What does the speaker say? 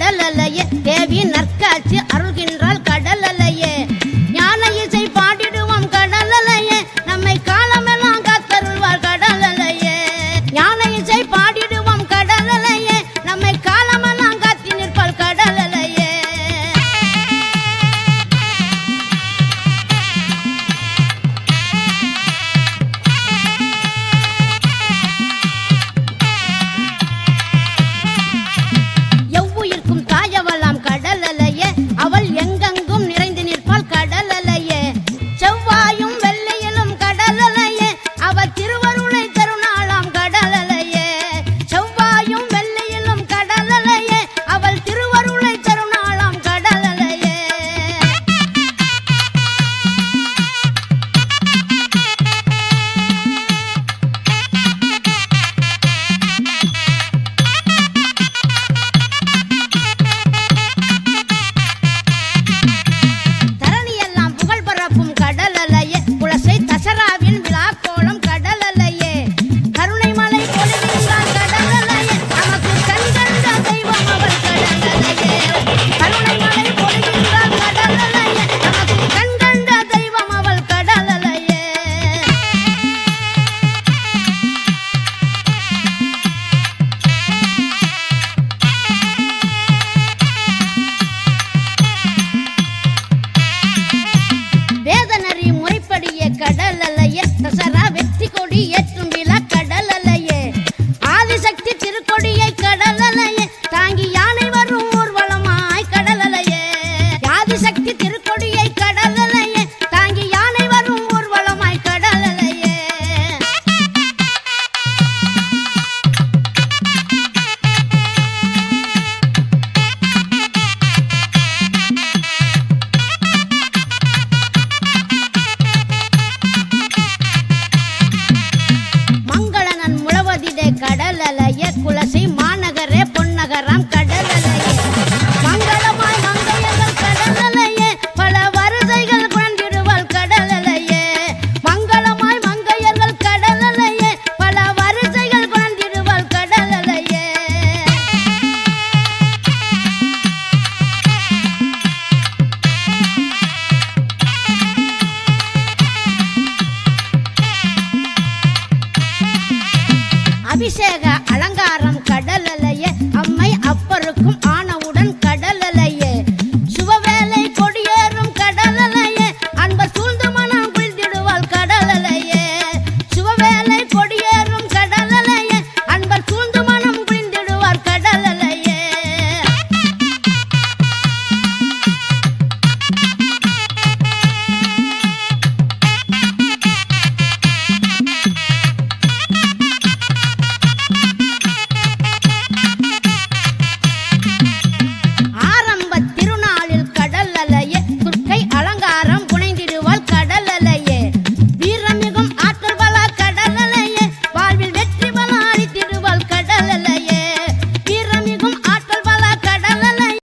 கடலையே தேவி நற்க அபிஷேக அலங்காரம் கடலலைய. அம்மை அப்பருக்கும் ஆனவும்